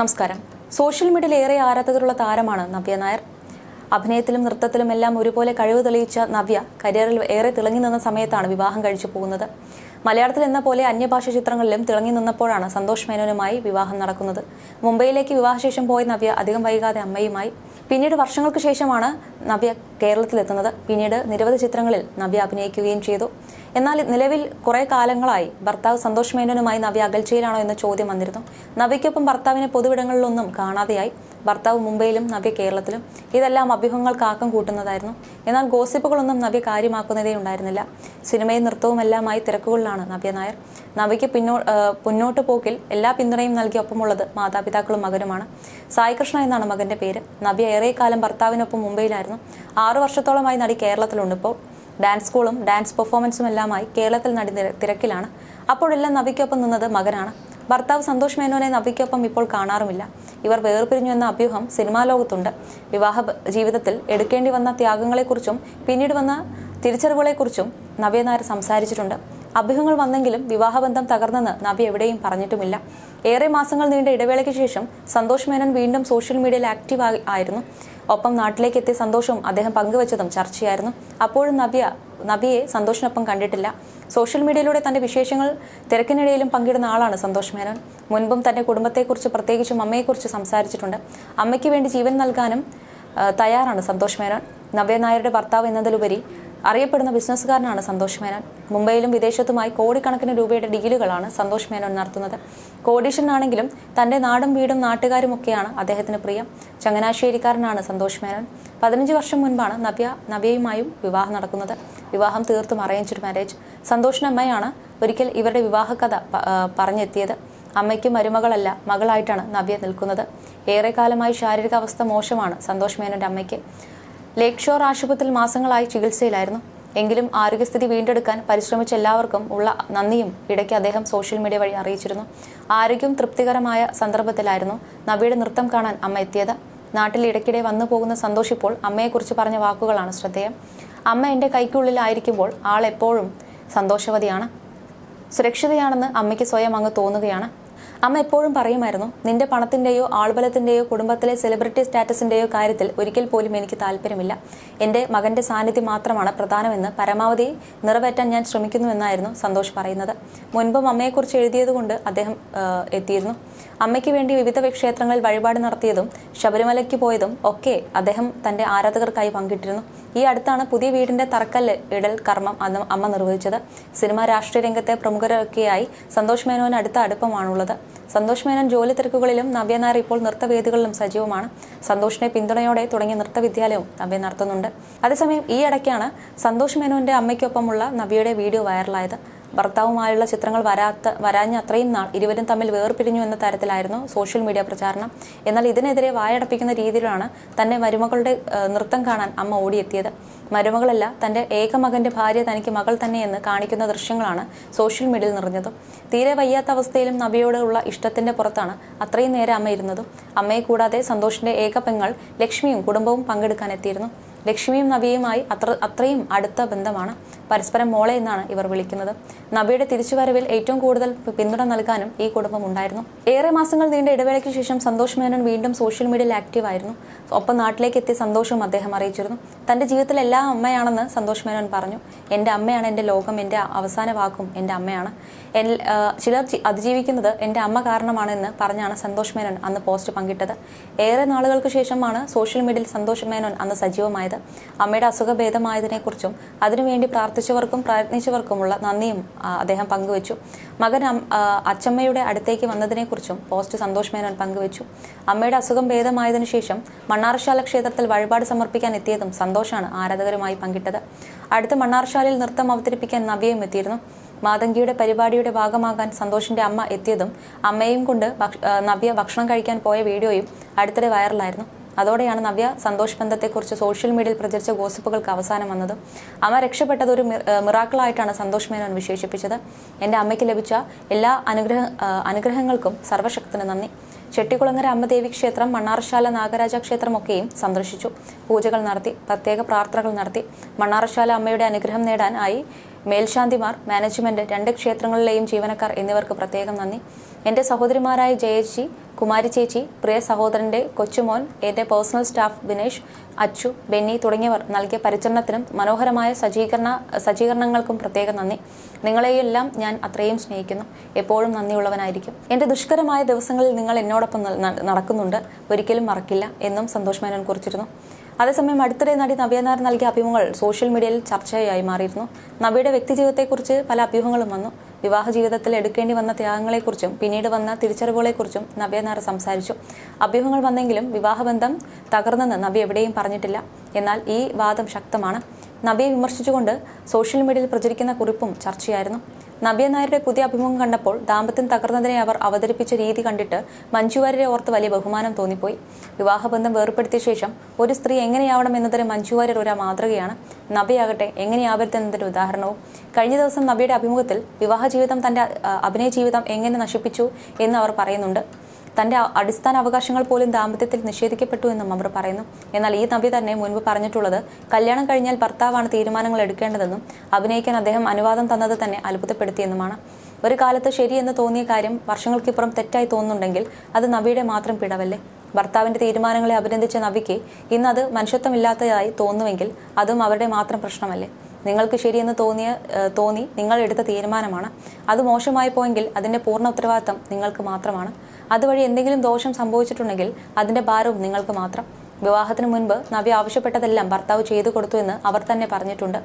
നമസ്കാരം. സോഷ്യൽ മീഡിയയിൽ ഏറെ ആരാധകരുള്ള താരമാണ് നവ്യ നായർ. അഭിനയത്തിലും നൃത്തത്തിലും എല്ലാം ഒരുപോലെ കഴിവ് തെളിയിച്ച നവ്യ കരിയറിൽ ഏറെ തിളങ്ങി നിന്ന സമയത്താണ് വിവാഹം കഴിച്ചു പോകുന്നത്. മലയാളത്തിൽ എന്ന പോലെ അന്യഭാഷ ചിത്രങ്ങളിലും തിളങ്ങി നിന്നപ്പോഴാണ് സന്തോഷ് മേനോനുമായി വിവാഹം നടക്കുന്നത്. മുംബൈയിലേക്ക് വിവാഹശേഷം പോയ നവ്യ അധികം വൈകാതെ അമ്മയുമായി പിന്നീട് വർഷങ്ങൾക്ക് ശേഷമാണ് നവ്യ കേരളത്തിലെത്തുന്നത്. പിന്നീട് നിരവധി ചിത്രങ്ങളിൽ നവ്യ അഭിനയിക്കുകയും ചെയ്തു. എന്നാൽ നിലവിൽ കുറെ കാലങ്ങളായി ഭർത്താവ് സന്തോഷ് മേനോനുമായി നവ്യ അകൽച്ചയിലാണോ എന്ന ചോദ്യം വന്നിരുന്നു. നവ്യയ്ക്കൊപ്പം ഭർത്താവിനെ പൊതുവിടങ്ങളിലൊന്നും കാണാതെയായി. ഭർത്താവ് മുംബൈയിലും നവ്യ കേരളത്തിലും ഇതെല്ലാം അഭ്യൂഹങ്ങൾക്ക് ആക്കം കൂട്ടുന്നതായിരുന്നു. എന്നാൽ ഗോസിപ്പുകളൊന്നും നവ്യ കാര്യമാക്കുന്നതേ ഉണ്ടായിരുന്നില്ല. സിനിമയും നൃത്തവും എല്ലാമായി തിരക്കുകളിലാണ് നവ്യ നായർ. നവ്യയ്ക്ക് പിന്നോ മുന്നോട്ട് പോക്കിൽ എല്ലാ പിന്തുണയും നൽകി ഒപ്പമുള്ളത് മാതാപിതാക്കളും മകനുമാണ്. സായികൃഷ്ണ എന്നാണ് മകന്റെ പേര്. നവ്യ ഏറെക്കാലം ഭർത്താവിനൊപ്പം മുംബൈയിലായിരുന്നു. ആറു വർഷത്തോളമായി നടി കേരളത്തിലുണ്ട് ഇപ്പോൾ. ഡാൻസ് സ്കൂളും ഡാൻസ് പെർഫോമൻസും എല്ലാമായി കേരളത്തിൽ നടി തിര- തിരക്കിലാണ്. അപ്പോഴെല്ലാം നവിക്കൊപ്പം നിന്നത് മകനാണ്. ഭർത്താവ് സന്തോഷ് മേനോനെ നവിക്കൊപ്പം ഇപ്പോൾ കാണാറുമില്ല. ഇവർ വേർപിരിഞ്ഞു എന്ന അഭ്യൂഹം സിനിമാ ലോകത്തുണ്ട്. വിവാഹ ജീവിതത്തിൽ എടുക്കേണ്ടി വന്ന ത്യാഗങ്ങളെക്കുറിച്ചും പിന്നീട് വന്ന തിരിച്ചറിവുകളെക്കുറിച്ചും നവ്യ നായർ സംസാരിച്ചിട്ടുണ്ട്. അഭ്യൂഹങ്ങൾ വന്നെങ്കിലും വിവാഹബന്ധം തകർന്നെന്ന് നവ്യ എവിടെയും പറഞ്ഞിട്ടുമില്ല. ഏറെ മാസങ്ങൾ നീണ്ട ഇടവേളയ്ക്ക് ശേഷം സന്തോഷ് മേനോൻ വീണ്ടും സോഷ്യൽ മീഡിയയിൽ ആക്റ്റീവ് ആയി- ആയിരുന്നു. ഒപ്പം നാട്ടിലേക്ക് എത്തിയ സന്തോഷവും അദ്ദേഹം പങ്കുവച്ചതും ചർച്ചയായിരുന്നു. അപ്പോഴും നബിയ നബിയെ സന്തോഷിനൊപ്പം കണ്ടിട്ടില്ല. സോഷ്യൽ മീഡിയയിലൂടെ തന്റെ വിശേഷങ്ങൾ തിരക്കിനിടയിലും പങ്കിടുന്ന ആളാണ് സന്തോഷ് മേനോൻ. മുൻപും തന്റെ കുടുംബത്തെക്കുറിച്ച് പ്രത്യേകിച്ചും അമ്മയെക്കുറിച്ച് സംസാരിച്ചിട്ടുണ്ട്. അമ്മയ്ക്ക് വേണ്ടി ജീവൻ നൽകാനും തയ്യാറാണ് സന്തോഷ് മേനോൻ. നവ്യ നായരുടെ ഭർത്താവ് എന്നതിലുപരി അറിയപ്പെടുന്ന ബിസിനസ്സുകാരനാണ് സന്തോഷ് മേനോൻ. മുംബൈയിലും വിദേശത്തുമായി കോടിക്കണക്കിന് രൂപയുടെ ഡീലുകളാണ് സന്തോഷ് മേനോൻ നടത്തുന്നത്. കോടീശ്വരനാണെങ്കിലും തന്റെ നാടും വീടും നാട്ടുകാരും ഒക്കെയാണ് അദ്ദേഹത്തിന് പ്രിയം. ചങ്ങനാശ്ശേരിക്കാരനാണ് സന്തോഷ് മേനോൻ. പതിനഞ്ച് വർഷം മുൻപാണ് നവ്യ നവ്യയുമായും വിവാഹം നടക്കുന്നത്. വിവാഹം തീർത്തും അറേഞ്ച്ഡ് മാരേജ് സന്തോഷിന്റെ അമ്മയാണ് ഒരിക്കൽ ഇവരുടെ വിവാഹകഥ പറഞ്ഞെത്തിയത്. അമ്മയ്ക്ക് മരുമകളല്ല മകളായിട്ടാണ് നവ്യ നിൽക്കുന്നത്. ഏറെക്കാലമായി ശാരീരികാവസ്ഥ മോശമാണ് സന്തോഷ് മേനോന്റെ അമ്മയ്ക്ക്. ലേക്ക് ഷോർ ആശുപത്രിയിൽ മാസങ്ങളായി ചികിത്സയിലായിരുന്നു. എങ്കിലും ആരോഗ്യസ്ഥിതി വീണ്ടെടുക്കാൻ പരിശ്രമിച്ച എല്ലാവർക്കും ഉള്ള നന്ദിയും ഇടയ്ക്ക് അദ്ദേഹം സോഷ്യൽ മീഡിയ വഴി അറിയിച്ചിരുന്നു. ആരോഗ്യം തൃപ്തികരമായ സന്ദർഭത്തിലായിരുന്നു നബിയുടെ നൃത്തം കാണാൻ അമ്മ എത്തിയത്. നാട്ടിൽ ഇടയ്ക്കിടെ വന്നു പോകുന്ന സന്തോഷ് ഇപ്പോൾ അമ്മയെക്കുറിച്ച് പറഞ്ഞ വാക്കുകളാണ് ശ്രദ്ധേയം. അമ്മ എന്റെ കൈക്കുള്ളിലായിരിക്കുമ്പോൾ ആൾ എപ്പോഴും സന്തോഷവതിയാണ്. സുരക്ഷിതയാണെന്ന് അമ്മയ്ക്ക് സ്വയം അങ്ങ് തോന്നുകയാണ്. അമ്മ എപ്പോഴും പറയുമായിരുന്നു നിന്റെ പണത്തിന്റെയോ ആൾബലത്തിന്റെയോ കുടുംബത്തിലെ സെലിബ്രിറ്റി സ്റ്റാറ്റസിന്റെയോ കാര്യത്തിൽ ഒരിക്കൽ പോലും എനിക്ക് താല്പര്യമില്ല. എന്റെ മകന്റെ സാന്നിധ്യം മാത്രമാണ് പ്രധാനമെന്ന് പരമാവധി നിറവേറ്റാൻ ഞാൻ ശ്രമിക്കുന്നുവെന്നായിരുന്നു സന്തോഷ് പറയുന്നത്. മുൻപും അമ്മയെക്കുറിച്ച് എഴുതിയതുകൊണ്ട് അദ്ദേഹം എത്തിയിരുന്നു. അമ്മയ്ക്ക് വേണ്ടി വിവിധ ക്ഷേത്രങ്ങളിൽ വഴിപാട് നടത്തിയതും ശബരിമലയ്ക്ക് പോയതും ഒക്കെ അദ്ദേഹം തന്റെ ആരാധകർക്കായി പങ്കിട്ടിരുന്നു. ഈ അടുത്താണ് പുതിയ വീടിന്റെ തറക്കല്ല് ഇടൽ കർമ്മം അന്ന് അമ്മ നിർവഹിച്ചത്. സിനിമാ രാഷ്ട്രീയ രംഗത്തെ പ്രമുഖരൊക്കെയായി സന്തോഷ് മേനോന് അടുത്ത അടുപ്പമാണുള്ളത്. സന്തോഷ് മേനോൻ ജോലി തിരക്കുകളിലും നവ്യനാർ ഇപ്പോൾ നൃത്തവേദികളിലും സജീവമാണ്. സന്തോഷിനെ പിന്തുണയോടെ തുടങ്ങിയ നൃത്തവിദ്യാലയവും നവ്യ നടത്തുന്നുണ്ട്. അതേസമയം ഈ ഇടയ്ക്കാണ് സന്തോഷ് മേനോന്റെ അമ്മയ്ക്കൊപ്പമുള്ള നവ്യയുടെ വീഡിയോ വൈറലായത്. ഭർത്താവുമായുള്ള ചിത്രങ്ങൾ വരാത്ത വരാഞ്ഞ അത്രയും നാൾ ഇരുവരും തമ്മിൽ വേർപിരിഞ്ഞു എന്ന തരത്തിലായിരുന്നു സോഷ്യൽ മീഡിയ പ്രചാരണം. എന്നാൽ ഇതിനെതിരെ വായടപ്പിക്കുന്ന രീതിയിലാണ് തന്നെ മരുമകളുടെ നൃത്തം കാണാൻ അമ്മ ഓടിയെത്തിയത്. മരുമകളല്ല തന്റെ ഏക മകന്റെ ഭാര്യ തനിക്ക് മകൾ തന്നെയെന്ന് കാണിക്കുന്ന ദൃശ്യങ്ങളാണ് സോഷ്യൽ മീഡിയയിൽ നിറഞ്ഞതും. തീരെ വയ്യാത്ത അവസ്ഥയിലും നബിയോടുള്ള ഇഷ്ടത്തിന്റെ പുറത്താണ് അത്രയും നേരം അമ്മ ഇരുന്നതും. അമ്മയെ കൂടാതെ സന്തോഷിന്റെ ഏക പെങ്ങൾ ലക്ഷ്മിയും കുടുംബവും പങ്കെടുക്കാൻ എത്തിയിരുന്നു. ലക്ഷ്മിയും നബിയുമായി അത്ര അത്രയും അടുത്ത ബന്ധമാണ് പരസ്പരം മോളെ എന്നാണ് ഇവർ വിളിക്കുന്നത്. നബിയുടെ തിരിച്ചുവരവിൽ ഏറ്റവും കൂടുതൽ പിന്തുണ നൽകാനും ഈ കുടുംബം ഉണ്ടായിരുന്നു. ഏറെ മാസങ്ങൾ നീണ്ട ഇടവേളയ്ക്ക് ശേഷം സന്തോഷ് മേനോൻ വീണ്ടും സോഷ്യൽ മീഡിയയിൽ ആക്റ്റീവ് ആയിരുന്നു. ഒപ്പം നാട്ടിലേക്ക് എത്തിയ സന്തോഷവും അദ്ദേഹം അറിയിച്ചിരുന്നു. തന്റെ ജീവിതത്തിലെ എല്ലാ അമ്മയാണെന്ന് സന്തോഷ് മേനോൻ പറഞ്ഞു. എന്റെ അമ്മയാണ് എന്റെ ലോകം എന്റെ അവസാന വാക്കും എന്റെ അമ്മയാണ്. ചിലർ അതിജീവിക്കുന്നത് എന്റെ അമ്മ കാരണമാണെന്ന് പറഞ്ഞാണ് സന്തോഷ് മേനോൻ അന്ന് പോസ്റ്റ് പങ്കിട്ടത്. ഏറെ നാളുകൾക്ക് ശേഷമാണ് സോഷ്യൽ മീഡിയയിൽ സന്തോഷ് മേനോൻ അന്ന് സജീവമായത്. അമ്മയുടെ അസുഖ ഭേദമായതിനെക്കുറിച്ചും അതിനുവേണ്ടി പ്രാർത്ഥിച്ചവർക്കും പ്രയത്നിച്ചവർക്കുമുള്ള നന്ദിയും അദ്ദേഹം പങ്കുവച്ചു. മകൻ അച്ചമ്മയുടെ അടുത്തേക്ക് വന്നതിനെക്കുറിച്ചും പോസ്റ്റ് സന്തോഷ് മേനോൻ പങ്കുവച്ചു. അമ്മയുടെ അസുഖം ഭേദമായതിനു ശേഷം മണ്ണാർശാല ക്ഷേത്രത്തിൽ വഴിപാട് സമർപ്പിക്കാൻ എത്തിയതും സന്തോഷാണ് ആരാധകരുമായി പങ്കിട്ടത്. അടുത്ത മണ്ണാർശാലയിൽ നൃത്തം അവതരിപ്പിക്കാൻ നവ്യയും എത്തിയിരുന്നു. മാതങ്കിയുടെ പരിപാടിയുടെ ഭാഗമാകാൻ സന്തോഷിന്റെ അമ്മ എത്തിയതും അമ്മയും കൊണ്ട് നവ്യ ഭക്ഷണം കഴിക്കാൻ പോയ വീഡിയോയും അടുത്തിടെ വൈറലായിരുന്നു. അതോടെയാണ് നവ്യ സന്തോഷ് ബന്ധത്തെക്കുറിച്ച് സോഷ്യൽ മീഡിയയിൽ പ്രചരിച്ച ഗോസിപ്പുകൾക്ക് അവസാനം വന്നത്. അമ്മ രക്ഷപ്പെട്ടത് ഒരു മിറാക്കളായിട്ടാണ് സന്തോഷ് മേനോൻ വിശേഷിപ്പിച്ചത്. എന്റെ അമ്മയ്ക്ക് ലഭിച്ച എല്ലാ അനുഗ്രഹ അനുഗ്രഹങ്ങൾക്കും സർവശക്തിന് നന്ദി. ചെട്ടികുളങ്ങര അമ്മദേവി ക്ഷേത്രം മണ്ണാറശാല നാഗരാജ ക്ഷേത്രമൊക്കെയും സന്ദർശിച്ചു. പൂജകൾ നടത്തി പ്രത്യേക പ്രാർത്ഥനകൾ നടത്തി. മണ്ണാറശാല അമ്മയുടെ അനുഗ്രഹം നേടാനായി മേൽശാന്തിമാർ മാനേജ്മെന്റ് രണ്ട് ക്ഷേത്രങ്ങളിലെയും ജീവനക്കാർ എന്നിവർക്ക് പ്രത്യേകം നന്ദി. എന്റെ സഹോദരിമാരായ ജയശ്രീ കുമാരി ചേച്ചി പ്രിയ സഹോദരന്റെ കൊച്ചുമോൻ എന്റെ പേഴ്സണൽ സ്റ്റാഫ് ബിനേഷ് അച്ചു ബെന്നി തുടങ്ങിയവർ നൽകിയ പരിചരണത്തിനും മനോഹരമായ സജ്ജീകരണ സജ്ജീകരണങ്ങൾക്കും പ്രത്യേക നന്ദി. നിങ്ങളെയെല്ലാം ഞാൻ അത്രയും സ്നേഹിക്കുന്നു. എപ്പോഴും നന്ദിയുള്ളവനായിരിക്കും. എന്റെ ദുഷ്കരമായ ദിവസങ്ങളിൽ നിങ്ങൾ എന്നോടൊപ്പം നടക്കുന്നുണ്ട്. ഒരിക്കലും മറക്കില്ല എന്നും സന്തോഷ് മേനോൻ കുറിച്ചിരുന്നു. അതേസമയം അടുത്തിടെ നടി നവ്യ നായർ നൽകിയ അഭിമുഖങ്ങൾ സോഷ്യൽ മീഡിയയിൽ ചർച്ചയായി മാറിയിരുന്നു. നവ്യയുടെ വ്യക്തിജീവിതത്തെക്കുറിച്ച് പല അഭ്യൂഹങ്ങളും വന്നു. വിവാഹ ജീവിതത്തിൽ എടുക്കേണ്ടി വന്ന ത്യാഗങ്ങളെക്കുറിച്ചും പിന്നീട് വന്ന തിരിച്ചറിവുകളെക്കുറിച്ചും നവ്യ നായർ സംസാരിച്ചു. അഭ്യൂഹങ്ങൾ വന്നെങ്കിലും വിവാഹബന്ധം തകർന്നെന്ന് നവ്യ എവിടെയും പറഞ്ഞിട്ടില്ല. എന്നാൽ ഈ വാദം ശക്തമാണ്. നവ്യയെ വിമർശിച്ചുകൊണ്ട് സോഷ്യൽ മീഡിയയിൽ പ്രചരിക്കുന്ന കുറിപ്പും ചർച്ചയായിരുന്നു. നബിയ നായരുടെ പുതിയ അഭിമുഖം കണ്ടപ്പോൾ ദാമ്പത്യം തകർന്നതിനെ അവർ അവതരിപ്പിച്ച രീതി കണ്ടിട്ട് മഞ്ജുവാര്യരെ ഓർത്ത് വലിയ ബഹുമാനം തോന്നിപ്പോയി. വിവാഹബന്ധം വേർപ്പെടുത്തിയ ശേഷം ഒരു സ്ത്രീ എങ്ങനെയാവണം എന്നതിന് മഞ്ജുവാര്യർ ഒരു മാതൃകയാണ്. നബിയാകട്ടെ എങ്ങനെയാവരുതെന്നതിന്റെ ഉദാഹരണവും. കഴിഞ്ഞ ദിവസം നബിയുടെ അഭിമുഖത്തിൽ വിവാഹ ജീവിതം തന്റെ അഭിനയ ജീവിതം എങ്ങനെ നശിപ്പിച്ചു എന്ന് അവർ പറയുന്നുണ്ട്. തന്റെ അടിസ്ഥാന അവകാശങ്ങൾ പോലും ദാമ്പത്യത്തിൽ നിഷേധിക്കപ്പെട്ടു എന്നും അവർ പറയുന്നു. എന്നാൽ ഈ നബി തന്നെ മുൻപ് പറഞ്ഞിട്ടുള്ളത് കല്യാണം കഴിഞ്ഞാൽ ഭർത്താവാണ് തീരുമാനങ്ങൾ എടുക്കേണ്ടതെന്നും അഭിനയിക്കാൻ അദ്ദേഹം അനുവാദം തന്നത് തന്നെ അത്ഭുതപ്പെടുത്തിയെന്നുമാണ്. ഒരു കാലത്ത് ശരിയെന്ന് തോന്നിയ കാര്യം വർഷങ്ങൾക്കിപ്പുറം തെറ്റായി തോന്നുന്നുണ്ടെങ്കിൽ അത് നവിയുടെ മാത്രം പിടവല്ലേ ഭർത്താവിന്റെ തീരുമാനങ്ങളെ അഭിനന്ദിച്ച നവിക്ക് ഇന്ന് അത് മനുഷ്യത്വമില്ലാത്തതായി തോന്നുമെങ്കിൽ അതും അവരുടെ മാത്രം പ്രശ്നമല്ലേ? നിങ്ങൾക്ക് ശരിയെന്ന് തോന്നിയ തോന്നി നിങ്ങൾ എടുത്ത തീരുമാനമാണ്. അത് മോശമായി പോയെങ്കിൽ അതിന്റെ പൂർണ ഉത്തരവാദിത്തം നിങ്ങൾക്ക് മാത്രമാണ്. അതുവഴി എന്തെങ്കിലും ദോഷം സംഭവിച്ചിട്ടുണ്ടെങ്കിൽ അതിന്റെ ഭാരവും നിങ്ങൾക്ക് മാത്രം. വിവാഹത്തിന് മുൻപ് നവ്യ ആവശ്യപ്പെട്ടതെല്ലാം ഭർത്താവ് ചെയ്തു കൊടുത്തു എന്ന് അവർ തന്നെ പറഞ്ഞിട്ടുണ്ട്.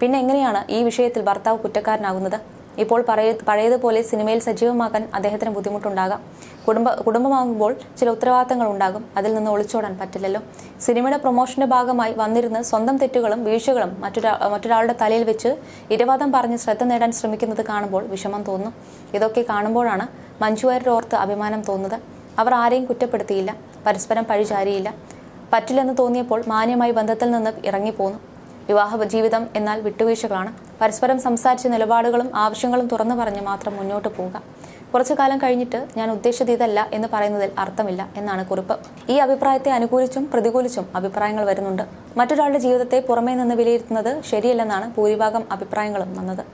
പിന്നെ എങ്ങനെയാണ് ഈ വിഷയത്തിൽ ഭർത്താവ് കുറ്റക്കാരനാകുന്നത്? ഇപ്പോൾ പറയ പഴയതുപോലെ സിനിമയിൽ സജീവമാക്കാൻ അദ്ദേഹത്തിന് ബുദ്ധിമുട്ടുണ്ടാകാം. കുടുംബ കുടുംബമാകുമ്പോൾ ചില ഉത്തരവാദിത്തങ്ങൾ ഉണ്ടാകും. അതിൽ നിന്ന് ഒളിച്ചോടാൻ പറ്റില്ലല്ലോ. സിനിമയുടെ പ്രൊമോഷന്റെ ഭാഗമായി വന്നിരുന്ന് സ്വന്തം തെറ്റുകളും വീഴ്ചകളും മറ്റൊരാ മറ്റൊരാളുടെ തലയിൽ വെച്ച് ഇരവാദം പറഞ്ഞ് ശ്രദ്ധ നേടാൻ ശ്രമിക്കുന്നത് കാണുമ്പോൾ വിഷമം തോന്നും. ഇതൊക്കെ കാണുമ്പോഴാണ് മഞ്ജുവാരുടെ ഓർത്ത് അഭിമാനം തോന്നുന്നത്. അവർ ആരെയും കുറ്റപ്പെടുത്തിയില്ല. പരസ്പരം പഴിചാരിയില്ല. പറ്റില്ലെന്ന് തോന്നിയപ്പോൾ മാന്യമായി ബന്ധത്തിൽ നിന്ന് ഇറങ്ങിപ്പോന്നു. വിവാഹ ജീവിതം എന്നാൽ വിട്ടുവീഴ്ചകളാണ്. പരസ്പരം സംസാരിച്ച് നിലപാടുകളും ആവശ്യങ്ങളും തുറന്നു പറഞ്ഞ് മാത്രം മുന്നോട്ട് പോവുക. കുറച്ചു കാലം കഴിഞ്ഞിട്ട് ഞാൻ ഉദ്ദേശിച്ചത് ഇതല്ല എന്ന് പറയുന്നതിൽ അർത്ഥമില്ല എന്നാണ് കുറിപ്പ്. ഈ അഭിപ്രായത്തെ അനുകൂലിച്ചും പ്രതികൂലിച്ചും അഭിപ്രായങ്ങൾ വരുന്നുണ്ട്. മറ്റൊരാളുടെ ജീവിതത്തെ പുറമേ നിന്ന് വിലയിരുത്തുന്നത് ശരിയല്ലെന്നാണ് ഭൂരിഭാഗം അഭിപ്രായങ്ങളും വന്നത്.